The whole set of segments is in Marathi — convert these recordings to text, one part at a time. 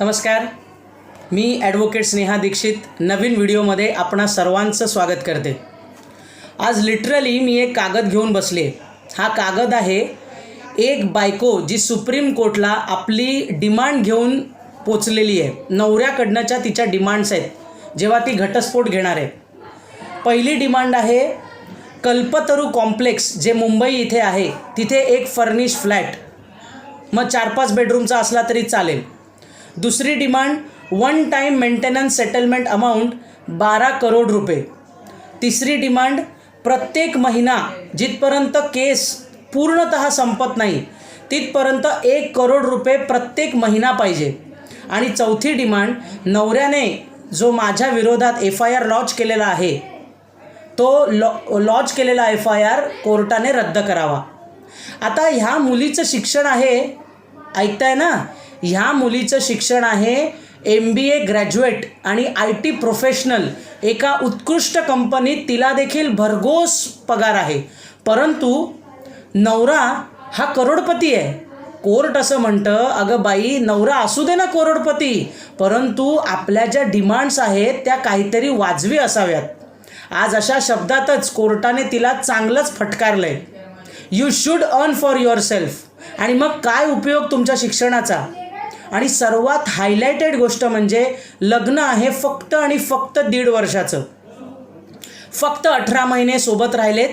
नमस्कार. मी ॲडव्होकेट स्नेहा दीक्षित. नवीन व्हिडिओमध्ये आपणा सर्वांचं स्वागत करते. आज लिटरली मी एक कागद घेऊन बसले हा कागद आहे एक बायको जी सुप्रीम कोर्टला आपली डिमांड घेऊन पोचलेली आहे. नवऱ्याकडनंच्या तिच्या डिमांड्स आहेत. जेव्हा ती घटस्फोट घेणार आहे. पहिली डिमांड आहे कल्पतरू कॉम्प्लेक्स जे मुंबई इथे आहे. तिथे एक फर्निश फ्लॅट मग चार पाच बेडरूमचा असला तरी चालेल. दुसरी demand one time maintenance settlement amount बारा करोड रुपये. तिसरी डिमांड प्रत्येक महिना जिथपर्यंत केस पूर्णतः संपत नाही तिथपर्यंत एक करोड रुपये प्रत्येक महिना पाहिजे. आणि चौथी डिमांड नवऱ्याने जो माझ्या विरोधात एफ आय आर लॉन्च केलेला आहे तो लॉ लॉन्च केलेला एफ आय आर कोर्टाने रद्द करावा. आता ह्या मुलीचं शिक्षण आहे ऐकताय ना? ह्या मुलीचं शिक्षण आहे एम बी ए ग्रॅज्युएट आणि आय टी प्रोफेशनल एका उत्कृष्ट कंपनीत तिला देखील भरघोस पगार आहे. परंतु नवरा हा करोडपती आहे. कोर्ट असं म्हणतं अगं बाई नवरा असू दे ना करोडपती. परंतु आपल्या ज्या डिमांड्स आहेत त्या काहीतरी वाजवी असाव्यात. आज अशा शब्दातच कोर्टाने तिला चांगलंच फटकारलं आहे you should earn for yourself आणि मग काय उपयोग तुमच्या शिक्षणाचा? आणि सर्वात हायलायटेड गोष्ट म्हणजे लग्न आहे फक्त आणि फक्त दीड वर्षाचं. फक्त अठरा महिने सोबत राहिलेत.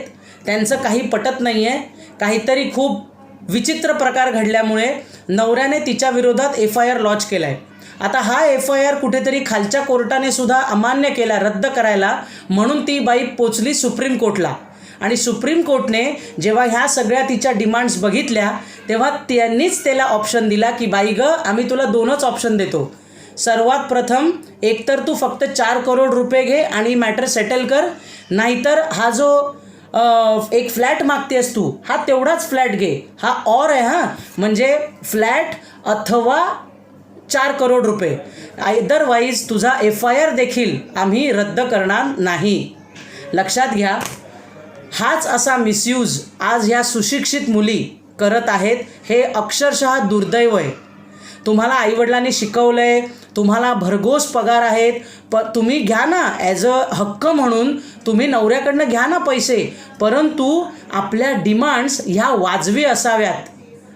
त्यांचं काही पटत नाही आहे काहीतरी खूप विचित्र प्रकार घडल्यामुळे नवऱ्याने तिच्या विरोधात एफ आय आर लॉन्च केला आहे आता हा एफ आय आर कुठेतरी खालच्या कोर्टाने सुद्धा अमान्य केला रद्द करायला म्हणून ती बाई पोचली सुप्रीम कोर्टला. आणि सुप्रीम कोर्टने जेव्हा ह्या सगळ्या तिच्या डिमांड्स बघितल्या तेव्हा त्यांनीच त्याला ऑप्शन दिला की बाई ग आम्ही तुला दोनच ऑप्शन देतो. सर्वात प्रथम एकतर तू फक्त चार करोड रुपये घे आणि मॅटर सेटल कर. नाहीतर हा जो एक फ्लॅट मागतेस तू हा तेवढाच फ्लॅट घे. हा ऑर आहे हां. म्हणजे फ्लॅट अथवा चार करोड रुपये. अदरवाईज तुझा एफ आय आर देखील आम्ही रद्द करणार नाही. लक्षात घ्या. हाच असा मिसयूज आज ह्या सुशिक्षित मुली करत आहेत हे अक्षरशः दुर्दैव आहे. तुम्हाला आईवडिलांनी शिकवलं आहे तुम्हाला भरघोस पगार आहेत प तुम्ही घ्या ना ॲज अ हक्क म्हणून तुम्ही नवऱ्याकडनं घ्या ना पैसे परंतु आपल्या डिमांड्स ह्या वाजवी असाव्यात.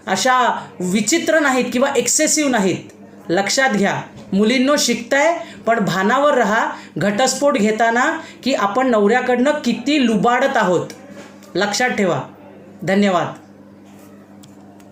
अशा विचित्र नाहीत किंवा एक्सेसिव्ह नाहीत. लक्षात घ्या मुलींनो शिकताय पण भानावर राहा घटस्फोट घेताना की आपण नवऱ्याकडनं किती लुबाडत आहोत. लक्षात ठेवा. धन्यवाद.